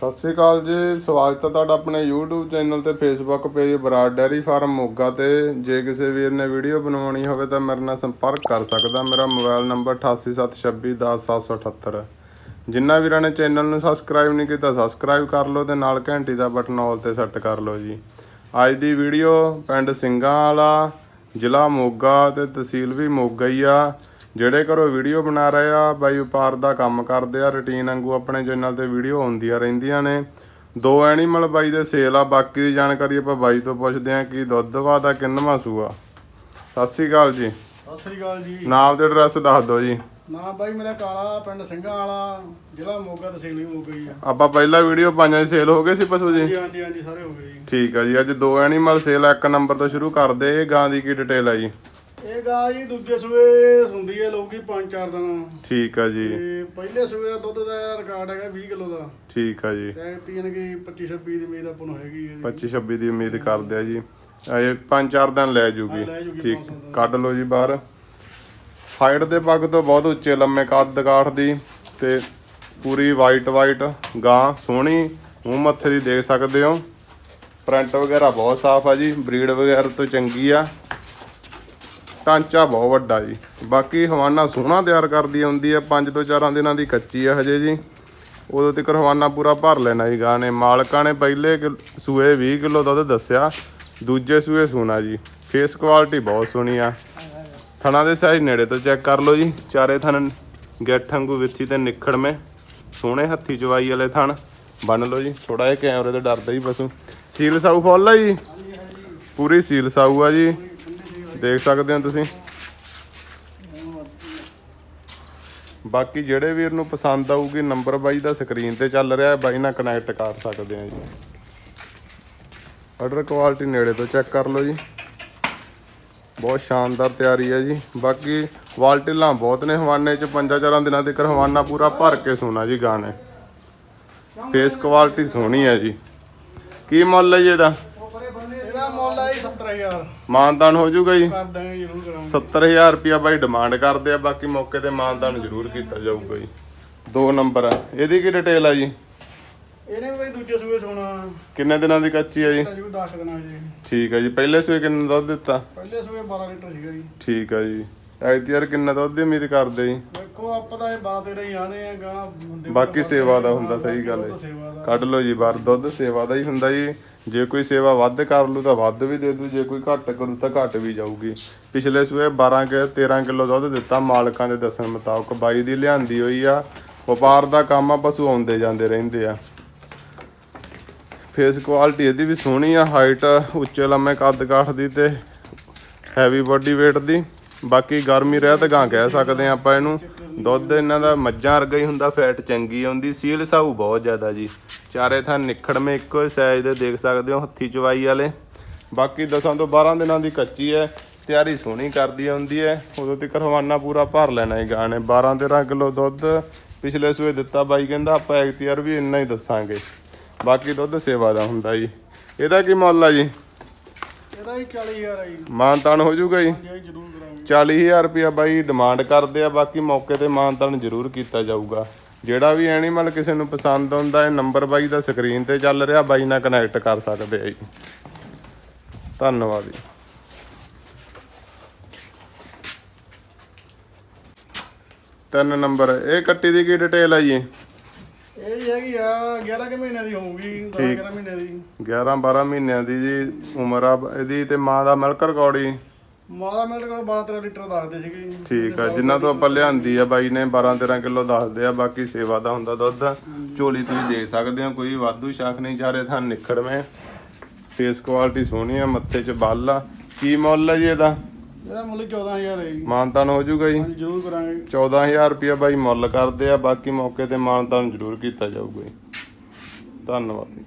ਸਤਿ ਸ੍ਰੀ ਅਕਾਲ ਜੀ, ਸਵਾਗਤ ਹੈ ਤੁਹਾਡਾ ਆਪਣੇ YouTube ਚੈਨਲ ਤੇ, Facebook page Brar dairy farm Moga ਤੇ। ਜੇ ਕਿਸੇ ਵੀਰ ਨੇ ਵੀਡੀਓ ਬਣਾਉਣੀ ਹੋਵੇ ਤਾਂ ਮੇਰੇ ਨਾਲ ਸੰਪਰਕ ਕਰ ਸਕਦਾ। ਮੇਰਾ ਮੋਬਾਈਲ ਨੰਬਰ 8876210778 ਜਿੰਨਾ ਵੀਰਾਂ ਨੇ ਚੈਨਲ ਨੂੰ ਸਬਸਕ੍ਰਾਈਬ ਨਹੀਂ ਕੀਤਾ ਸਬਸਕ੍ਰਾਈਬ ਕਰ ਲਓ ਤੇ ਨਾਲ ਘੰਟੀ ਦਾ ਬਟਨ ਆਲ ਤੇ ਸੈੱਟ ਕਰ ਲਓ ਜੀ। ਅੱਜ ਦੀ ਵੀਡੀਓ ਪਿੰਡ ਸਿੰਘਾਂ ਵਾਲਾ, ਜ਼ਿਲ੍ਹਾ ਮੋਗਾ ਤੇ ਤਹਿਸੀਲ ਵੀ ਮੋਗਾ ਹੀ ਆ। ਜਿਹੜੇ ਘਰੋਂ ਵੀਡੀਓ ਬਣਾ ਰਹੇ ਆ ਬਾਈ ਵਪਾਰ ਦਾ ਕੰਮ ਕਰਦੇ ਆ ਰੁਟੀਨ ਵਾਂਗੂ ਆਪਣੇ ਚੈਨਲ ਤੇ ਵੀਡੀਓ ਆਉਂਦੀਆਂ ਰਹਿੰਦੀਆਂ ਨੇ। ਦੋ ਐਨੀਮਲ ਬਾਈ ਦੇ ਸੇਲ ਆ ਬਾਕੀ ਦੀ ਜਾਣਕਾਰੀ ਆਪਾਂ ਬਾਈ ਤੋਂ ਪੁੱਛਦੇ ਆ ਕਿ ਦੁੱਧ ਵਾਦਾ ਕਿੰਨਵਾਂ ਸੂਆ ਸਤਿ ਸ੍ਰੀ ਅਕਾਲ ਜੀ। ਸਤਿ ਸ੍ਰੀ ਅਕਾਲ ਜੀ। ਨਾਮ ਤੇ ਐਡਰੈਸ ਦੱਸ ਦਿਓ ਜੀ। ਨਾਮ ਬਾਈ ਮੇਰਾ ਕਾਲਾ ਪਿੰਡ ਸਿੰਘਾਂ ਵਾਲਾ ਜ਼ਿਲ੍ਹਾ ਮੋਗਾ ਤਹਿਸੀਲ ਵੀ ਮੋਗਾ ਹੀ ਆ। ਆਪਾਂ ਪਹਿਲਾਂ ਵੀਡੀਓ ਪਾਈਆਂ ਸੇਲ ਹੋ ਗਏ ਸੀ ਪਸ਼ੂ ਜੀ? ਹਾਂਜੀ ਹਾਂਜੀ ਹਾਂਜੀ ਸਾਰੇ ਹੋ ਗਏ ਜੀ। ਠੀਕ ਆ ਜੀ ਅੱਜ ਦੋ ਐਨੀਮਲ ਸੇਲ ਆ ਇੱਕ ਨੰਬਰ ਤੋਂ ਸ਼ੁਰੂ ਕਰਦੇ ਇਹ ਗਾਂ ਦੀ ਕੀ ਡਿਟੇਲ ਆ ਜੀ? ਇਹ ਗਾਂ ਜੀ ਦੂਜੇ ਸੂਏ ਹੁੰਦੀ ਹੈ ਲੋਕੀ 5-4 ਦਿਨ। ਠੀਕ ਆ ਜੀ। ਤੇ ਪਹਿਲੇ ਸੂਏ ਦਾ ਦੁੱਧ ਦਾ ਰਿਕਾਰਡ ਹੈਗਾ 20 ਕਿਲੋ ਦਾ। ਠੀਕ ਆ ਜੀ। ਤੇ ਪੀਣ ਕੀ 25-26 ਦੀ ਉਮੀਦ ਆਪਾਂ ਨੂੰ ਹੈਗੀ ਹੈ ਜੀ। 25 26 ਦੀ ਉਮੀਦ ਕਰਦੇ ਆ ਜੀ। ਇਹ ਪੰਜ ਚਾਰ ਦਿਨ ਲੈ ਜੂਗੀ। ਹਾਂ, ਲੈ ਜੂਗੀ ਠੀਕ ਪੰਜ ਸੱਤ ਦਿਨ। ਕੱਢ ਲਓ ਜੀ ਬਾਹਰ। ਹਾਈਟ ਦੇ ਪੱਗ ਤੋਂ ਬਹੁਤ ਉੱਚੇ ਲੰਮੇ ਕੱਦ ਕਾਠ ਦੀ ਤੇ ਪੂਰੀ ਵਾਈਟ ਵਾਈਟ ਗਾਂ ਸੋਹਣੀ। ਮੂੰਹ ਮੱਥੇ ਦੀ ਦੇਖ ਸਕਦੇ ਹੋ। ਪ੍ਰਿੰਟ ਵਗੈਰਾ ਬਹੁਤ ਸਾਫ਼ ਆ ਜੀ। ਬਰੀਡ ਵਗੈਰਾ ਤੋਂ ਚੰਗੀ ਆ। ਢਾਂਚਾ ਬਹੁਤ ਵੱਡਾ ਜੀ। ਬਾਕੀ ਹਵਾਨਾ ਸੋਹਣਾ ਤਿਆਰ ਕਰਦੀ ਆਉਂਦੀ ਆ 5 ਤੋਂ 4 ਦਿਨਾਂ ਦੀ ਕੱਚੀ ਆ ਹਜੇ ਜੀ। ਉਦੋਂ ਤੱਕ ਹਵਾਨਾ ਪੂਰਾ ਭਰ ਲੈਣਾ ਜੀ ਗਾਂ ਨੇ। ਮਾਲਕਾਂ ਨੇ ਪਹਿਲੇ ਕਿਲ- ਸੂਏ 20 ਕਿਲੋ ਦੁੱਧ ਦੱਸਿਆ, ਦੂਜੇ ਸੂਏ ਸੋਨਾ ਜੀ। ਫੇਸ ਕੁਆਲਿਟੀ ਬਹੁਤ ਸੋਹਣੀ ਆ। ਥਣਾ ਦੇ ਸਾਈਜ਼ ਨੇੜੇ ਤੋਂ ਚੈੱਕ ਕਰ ਲਓ ਜੀ। ਚਾਰੇ ਥਣ ਗੈਠੰਗੂ ਵਾਂਗੂ ਵਿੱਥੀ ਤੇ ਨਿਖੜਵੇਂ ਸੋਹਣੇ ਹੱਥੀ ਚਵਾਈ ਵਾਲੇ ਥਣ। ਬੰਨ ਲਓ ਜੀ। ਥੋੜਾ ਜਿਹਾ ਕੈਮਰੇ ਤੋਂ ਡਰਦਾ ਜੀ ਪਸ਼ੂ। ਸੀਲ ਸਾਊ ਫੁੱਲ ਆ ਜੀ। ਪੂਰੀ ਸੀਲ ਸਾਊ ਆ ਜੀ। ਦੇਖ ਸਕਦੇ ਹੋ ਤੁਸੀਂ। ਬਾਕੀ ਜਿਹੜੇ ਵੀਰ ਨੂੰ ਪਸੰਦ ਆਊਗੀ ਨੰਬਰ ਬਾਈ ਦਾ ਸਕਰੀਨ ਤੇ ਚੱਲ ਰਿਹਾ ਹੈ। ਬਾਈ ਨਾਲ ਕਨੈਕਟ ਕਰ ਸਕਦੇ ਆ ਜੀ। ਆਰਡਰ ਕੁਆਲਿਟੀ ਨੇੜੇ ਤੋਂ ਚੈੱਕ ਕਰ ਲਓ ਜੀ। ਬਹੁਤ ਸ਼ਾਨਦਾਰ ਤਿਆਰੀ ਹੈ ਜੀ। ਬਾਕੀ ਕੁਆਲਿਟੀ ਲਾਂ ਬਹੁਤ ਨੇ ਹਵਾਨੇ ਚ। ਪੰਜਾਂ ਚਾਰਾਂ ਦਿਨਾਂ ਤੱਕ ਹਵਾਨਾ ਪੂਰਾ ਭਰ ਕੇ ਸੋਨਾ ਜੀ ਗਾਣੇ। ਫੇਸ ਕੁਆਲਿਟੀ ਸੋਹਣੀ ਹੈ ਜੀ। ਕੀ ਮੁੱਲ ਹੈ ਜੀ ਇਹਦਾ? 70000 ਮਾਨਦਾਨ ਹੋ ਜਾਊਗਾ ਜੀ। ਕਰ ਦਾਂਗੇ ਜ਼ਰੂਰ ਕਰਾਂਗੇ। 70000 ਰੁਪਿਆ ਬਾਈ ਡਿਮਾਂਡ ਕਰਦੇ ਆ ਬਾਕੀ ਮੌਕੇ ਤੇ ਮਾਨਦਾਨ ਜ਼ਰੂਰ ਕੀਤਾ ਜਾਊਗਾ ਜੀ। ਦੋ ਨੰਬਰ ਆ। ਇਹਦੀ ਕੀ ਡਿਟੇਲ ਆ ਜੀ? ਇਹਨੇ ਵੀ ਦੂਜੇ ਸੂਏ ਸੋਣਾ ਕਿੰਨੇ ਦਿਨਾਂ ਦੀ ਕੱਚੀ ਆ ਜੀ? ਤਾਂ ਜੀ 10 ਦਿਨਾਂ ਜੀ ਠੀਕ ਆ ਜੀ। ਪਹਿਲੇ ਸੂਏ ਕਿੰਨਾ ਦੁੱਧ ਦਿੱਤਾ? ਪਹਿਲੇ ਸੂਏ 12 ਲੀਟਰ ਸੀਗਾ ਜੀ। ਠੀਕ ਆ ਜੀ। ਐਤਿਆਰ ਕਿੰਨਾ ਦੁੱਧ ਦੀ ਉਮੀਦ ਕਰਦੇ ਜੀ? ਦੇਖੋ ਆਪਾਂ ਤਾਂ ਇਹ 12 13 ਹੀ ਆਨੇ ਆ ਗਾਂ ਬਾਕੀ ਸੇਵਾ ਦਾ ਹੁੰਦਾ ਸਹੀ ਗੱਲ ਹੈ। ਦਾ। ਕੱਢ ਲਓ ਜੀ ਬਾਹਰ ਦੁੱਧ ਸੇਵਾ ਦਾ ਹੀ ਹੁੰਦਾ ਜੀ। ਜੇ ਕੋਈ ਸੇਵਾ ਵੱਧ ਕਰ ਲੂ ਤਾਂ ਵੱਧ ਵੀ ਦੇ ਦੂ, ਜੇ ਕੋਈ ਘੱਟ ਕਰੂ ਤਾਂ ਘੱਟ ਵੀ ਜਾਊਗੀ। ਪਿਛਲੇ ਸੂਏ 12 ਕਿ 13 ਕਿਲੋ ਦੁੱਧ ਦਿੱਤਾ ਮਾਲਕਾਂ ਦੇ ਦੱਸਣ ਮੁਤਾਬਕ। ਬਾਈ ਦੀ ਲਿਆਂਦੀ ਹੋਈ ਆ। ਵਪਾਰ ਦਾ ਕੰਮ ਆ, ਪਸ਼ੂ ਆਉਂਦੇ ਜਾਂਦੇ ਰਹਿੰਦੇ ਆ। ਫੇਸ ਕੁਆਲਿਟੀ ਇਹਦੀ ਵੀ ਸੋਹਣੀ ਆ, ਹਾਈਟ ਉੱਚੇ, ਲੰਮੇ ਕੱਦ ਕਾਠ ਦੀ ਤੇ ਹੈਵੀ ਬਾਡੀ weight ਦੀ। ਬਾਕੀ ਗਰਮੀ ਰਹਿਤ ਗਾਂ ਕਹਿ ਸਕਦੇ ਆ ਆਪਾਂ ਇਹਨੂੰ। ਦੁੱਧ ਇਹਨਾਂ ਦਾ ਮੱਝਾਂ ਵਰਗਾ ਹੀ ਹੁੰਦਾ ਫੈਟ ਚੰਗੀ ਆਉਂਦੀ ਸੀਲ ਸਾਊ ਬਹੁਤ ਜ਼ਿਆਦਾ ਜੀ। ਚਾਰੇ ਥਾਂ ਨਿਖੜਵੇਂ ਇੱਕੋ ਸਾਈਜ਼ ਦੇ ਦੇਖ ਸਕਦੇ ਹੋ ਹੱਥੀ ਚਵਾਈ ਵਾਲੇ। ਬਾਕੀ ਦਸਾਂ ਤੋਂ 12 ਦਿਨਾਂ ਦੀ ਕੱਚੀ ਹੈ ਤਿਆਰੀ ਸੋਹਣੀ ਕਰਦੀ ਆਉਂਦੀ ਹੈ। ਉਦੋਂ ਤੱਕ ਹਵਾਨਾ ਪੂਰਾ ਭਰ ਲੈਣਾ ਹੈ ਗਾਂ ਨੇ। 12 13 ਕਿਲੋ ਦੁੱਧ ਪਿਛਲੇ ਸੂਏ ਦਿੱਤਾ ਬਾਈ ਕਹਿੰਦਾ ਆਪਾਂ ਐਕਟੀਆਰ ਵੀ ਇੰਨਾ ਹੀ ਦੱਸਾਂਗੇ। ਬਾਕੀ ਦੁੱਧ ਸੇਵਾ ਦਾ ਹੁੰਦਾ ਜੀ। ਇਹਦਾ ਕੀ ਮੁੱਲ ਆ ਜੀ? ਇਹਦਾ ਹੀ 40000 ਹੈ ਜੀ। ਮਾਨਤਾਨ ਹੋ ਜਾਊਗਾ ਜੀ? ਜੀ ਜ਼ਰੂਰ 40000 ਰੁਪਇਆ ਬਾਈ ਡਿਮਾਂਡ ਕਰਦੇ ਆ ਬਾਕੀ ਮੌਕੇ ਤੇ ਮਾਨਤਾਨ ਜ਼ਰੂਰ ਕੀਤਾ ਜਾਊਗਾ। ਜਿਹੜਾ ਵੀ ਐਨੀਮਲ ਕਿਸੇ ਨੂੰ ਪਸੰਦ ਆਉਂਦਾ ਹੈ ਨੰਬਰ ਬਾਈ ਦਾ ਸਕਰੀਨ ਤੇ ਚੱਲ ਰਿਹਾ ਬਾਈ ਨਾਲ ਕਨੈਕਟ ਕਰ ਸਕਦੇ ਆ ਜੀ। ਧੰਨਵਾਦ ਜੀ। ਤਿੰਨ ਨੰਬਰ ਇਹ ਕੱਟੀ ਦੀ ਕੀ ਡਿਟੇਲ ਆ ਜੀ? ਇਹ ਜੀ ਹੈਗੀ ਆ 11 ਕਿ ਮਹੀਨੇ ਦੀ ਹੋਊਗੀ 10 11 ਮਹੀਨੇ ਦੀ। 11 12 ਮਹੀਨਿਆਂ ਦੀ ਜੀ ਉਮਰ ਆ ਇਹਦੀ ਤੇ ਮਾਂ ਦਾ ਮਿਲਕ ਰਿਕਾਰਡ ਮਾਦਾ ਮਿਲਕ ਕੋਲ 12 13 ਲੀਟਰ ਦੱਸਦੇ ਸੀਗੇ। ਠੀਕ ਆ ਜਿਨ੍ਹਾਂ ਤੋਂ ਆਪਾਂ ਲਿਆਂਦੀ ਆ ਬਾਈ ਨੇ 12 13 ਕਿਲੋ ਦੱਸਦੇ ਆ ਬਾਕੀ ਸੇਵਾ ਦਾ ਹੁੰਦਾ ਦੁੱਧ। ਝੋਲੀ ਤੁਸੀਂ ਦੇਖ ਸਕਦੇ ਹੋ ਕੋਈ ਵਾਧੂ ਸ਼ਾਖ ਨਹੀਂ ਚਾਰੇ ਥਾਂ ਨਿਖੜਵੇਂ ਫੇਸ ਕੁਆਲਿਟੀ ਸੋਹਣੀ ਆ ਮੱਥੇ 'ਚ ਬੱਲ ਆ। ਕੀ ਮੁੱਲ ਹੈ ਜੀ ਇਹਦਾ? ਇਹਦਾ ਮੁੱਲ 14000 ਹੈ ਜੀ। ਮਾਨਤਾਨ ਹੋ ਜਾਊਗਾ ਜੀ? ਜ਼ਰੂਰ ਕਰਾਂਗੇ। 14000 ਰੁਪਇਆ ਬਾਈ ਮੁੱਲ ਕਰਦੇ ਆ ਬਾਕੀ ਮੌਕੇ ਤੇ ਮਾਨਤਾਨ ਜ਼ਰੂਰ ਕੀਤਾ ਜਾਊਗਾ ਜੀ। ਧੰਨਵਾਦ